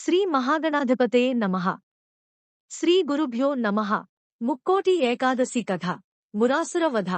శ్రీ మహాగణాధిపతే నమ. శ్రీ గురుభ్యో నమః. ముక్కోటి ఏకాదశి కథ. మురాసుర వధ.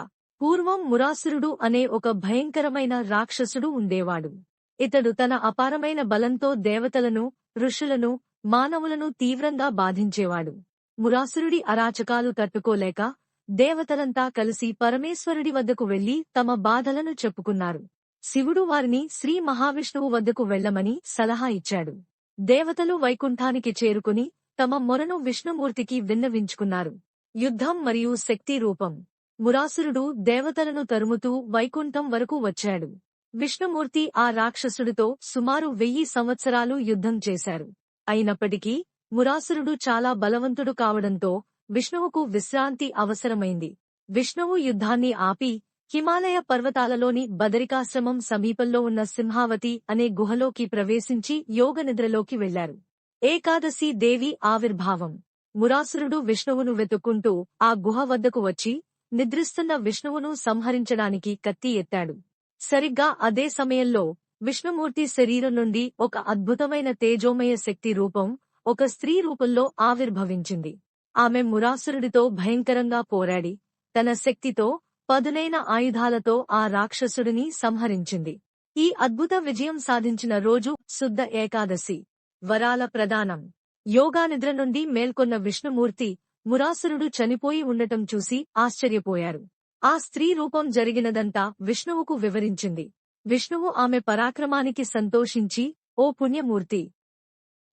పూర్వం మురాసురుడు అనే ఒక భయంకరమైన రాక్షసుడు ఉండేవాడు. ఇతడు తన అపారమైన బలంతో దేవతలను ఋషులను మానవులను తీవ్రంగా బాధించేవాడు. మురాసురుడి అరాచకాలు తట్టుకోలేక దేవతలంతా కలిసి పరమేశ్వరుడి వద్దకు వెళ్ళి తమ బాధలను చెప్పుకున్నారు. శివుడు వారిని శ్రీ మహావిష్ణువు వద్దకు వెళ్ళమని సలహా ఇచ్చాడు. దేవతలు వైకుంఠానికి చేరుకుని తమ మొరను విష్ణుమూర్తికి విన్నవించుకున్నారు. యుద్ధం మరియు శక్తి రూపం. మురాసురుడు దేవతలను తరుముతూ వైకుంఠం వరకు వచ్చాడు. విష్ణుమూర్తి ఆ రాక్షసుడితో సుమారు వెయ్యి సంవత్సరాలు యుద్ధం చేశారు. అయినప్పటికీ మురాసురుడు చాలా బలవంతుడు కావడంతో విష్ణువుకు విశ్రాంతి అవసరమైంది. విష్ణువు యుద్ధాన్ని ఆపి హిమాలయ పర్వతాలలోని బదరికాశ్రమం సమీపంలో ఉన్న సింహావతి అనే గుహలోకి ప్రవేశించి యోగ నిద్రలోకి వెళ్ళారు ఏకాదశి దేవి ఆవిర్భావం. మురాసురుడు విష్ణువును వెతుక్కుంటూ ఆ గుహ వద్దకు వచ్చి నిద్రిస్తున్న విష్ణువును సంహరించడానికి కత్తి ఎత్తాడు. సరిగ్గా అదే సమయంలో విష్ణుమూర్తి శరీరం నుండి ఒక అద్భుతమైన తేజోమయ శక్తి రూపం ఒక స్త్రీ రూపంలో ఆవిర్భవించింది. ఆమె మురాసురుడితో భయంకరంగా పోరాడి తన శక్తితో పదునైన ఆయుధాలతో ఆ రాక్షసుడిని సంహరించింది. ఈ అద్భుత విజయం సాధించిన రోజు శుద్ధ ఏకాదశి. వరాల ప్రదానం. యోగా నిద్ర నుండి మేల్కొన్న విష్ణుమూర్తి మురాసురుడు చనిపోయి ఉండటం చూసి ఆశ్చర్యపోయారు. ఆ స్త్రీ రూపం జరిగినదంతా విష్ణువుకు వివరించింది. విష్ణువు ఆమె పరాక్రమానికి సంతోషించి ఓ పుణ్యమూర్తి!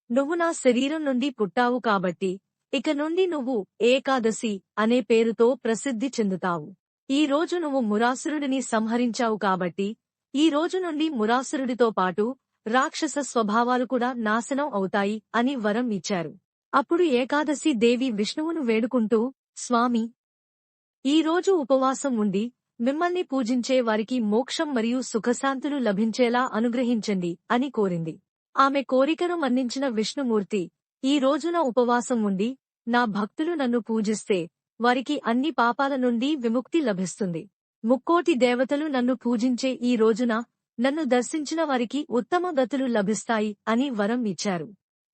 నువ్వు నా శరీరం నుండి పుట్టావు కాబట్టి ఇక నుండి నువ్వు ఏకాదశి అనే పేరుతో ప్రసిద్ధి చెందుతావు. ఈ రోజు నువ్వు మురాసురుడిని సంహరించావు కాబట్టి ఈ రోజు నుండి మురాసురుడితో పాటు రాక్షస స్వభావాలు కూడా నాశనం అవుతాయి అని వరం ఇచ్చారు. అప్పుడు ఏకాదశి దేవి విష్ణువును వేడుకుంటూ స్వామి ఈ రోజు ఉపవాసం ఉండి మిమ్మల్ని పూజించే వారికి మోక్షం మరియు సుఖశాంతులు లభించేలా అనుగ్రహించండి అని కోరింది. ఆమె కోరికను మన్నించిన విష్ణుమూర్తి ఈ రోజున ఉపవాసం ఉండి నా భక్తులు నన్ను పూజిస్తే వారికి అన్ని పాపాల నుండి విముక్తి లభిస్తుంది. ముక్కోటి దేవతలు నన్ను పూజించే ఈ రోజున నన్ను దర్శించిన వారికి ఉత్తమ గతులు లభిస్తాయి అని వరం ఇచ్చారు.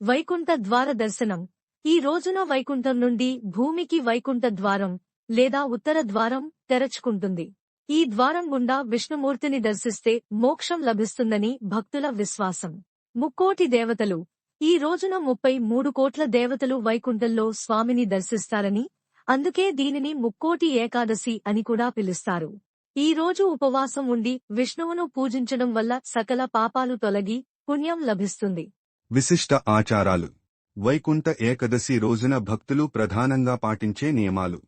వైకుంఠ ద్వార దర్శనం. ఈ రోజున వైకుంఠం నుండి భూమికి వైకుంఠ ద్వారం లేదా ఉత్తర ద్వారం తెరచుకుంటుంది. ఈ ద్వారం గుండా విష్ణుమూర్తిని దర్శిస్తే మోక్షం లభిస్తుందని భక్తుల విశ్వాసం. ముక్కోటి దేవతలు. ఈ రోజున ముప్పై మూడు కోట్ల దేవతలు వైకుంఠంలో స్వామిని దర్శిస్తారని అందుకే దీనిని ముక్కోటి ఏకాదశి అని కూడా పిలుస్తారు. ఈ రోజు ఉపవాసం ఉండి విష్ణువును పూజించడం వల్ల సకల పాపాలు తొలగి పుణ్యం లభిస్తుంది. విశిష్ట ఆచారాలు. వైకుంఠ ఏకదశి రోజున భక్తులు ప్రధానంగా పాటించే నియమాలు.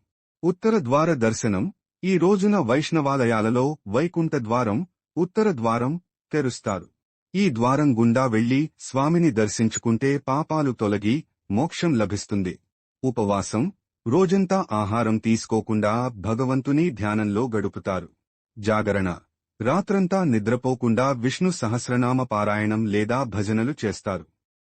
ఉత్తర ద్వార దర్శనం. ఈ రోజున వైష్ణవాలయాలలో వైకుంఠ ద్వారం ఉత్తర ద్వారం తెరుస్తారు. ఈ ద్వారం గుండా వెళ్ళి స్వామిని దర్శించుకుంటే పాపాలు తొలగి మోక్షం లభిస్తుంది. ఉపవాసం. రోజంతా ఆహారం తీసుకోకుండా భగవంతుని ధ్యానంలో గడుపుతారు. జాగరణ. రాత్రంతా నిద్రపోకుండా విష్ణు సహస్రనామ పారాయణం లేదా భజనలు చేస్తారు.